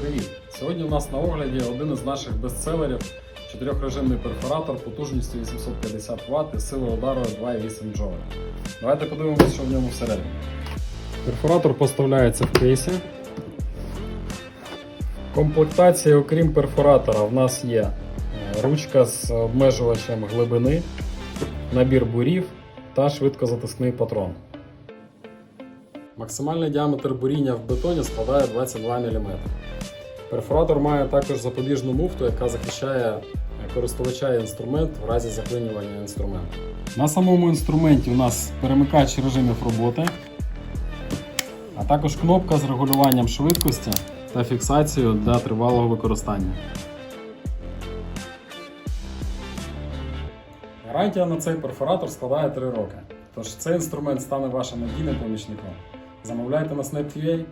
Привіт! Сьогодні у нас на огляді один із наших бестселерів чотирьохрежимний перфоратор потужністю 850 Вт і силою удару 2,8 джоуля. Давайте подивимося, що в ньому всередині. Перфоратор поставляється в кейсі. В комплектації, окрім перфоратора, в нас є е, ручка з обмежувачем глибини, набір бурів та швидкозатискний патрон. Максимальний діаметр буріння в бетоні складає 22 мм. Перфоратор має також запобіжну муфту, яка захищає користувача і інструмент в разі заклинювання інструменту. На самому інструменті у нас перемикач режимів роботи, а також кнопка з регулюванням швидкості та фіксацією для тривалого використання. Гарантія на цей перфоратор складає 3 роки. Тож цей інструмент стане вашим надійним помічником. Замовляйте на Snap.ua